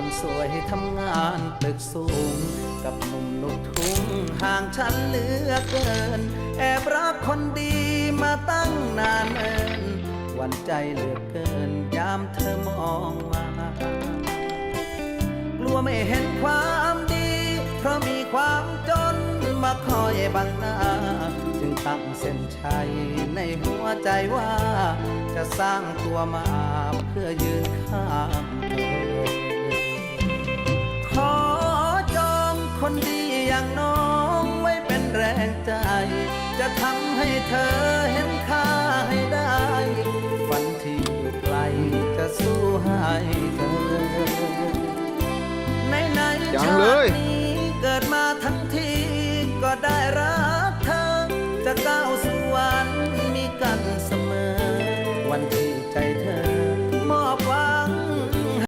คนสวยทำงานตึกสูง กับหนุ่มลูกทุ่งห่างฉันเหลือเกิน แอบรักคนดีมาตั้งนานเอินวันใจเหลือเกินยามเธอมองมากลัวไม่เห็นความดี เพราะมีความจนมาคอยบังหน้า จึงตั้งเส้นชัยในหัวใจว่า จะสร้างตัวมาเพื่อยืนข้าง นดีอย่างน้องไว้เป็นแรงใจ จะทำให้เธอเห็นค่าให้ได้ฝันที่ไกลจะสู้ให้เธอ ในในงชาเลย ตินี้เกิดมาทั้งทีก็ได้รักเธอ จะก้าวสู่วันมีกันเสมอ วันที่ใจเธอ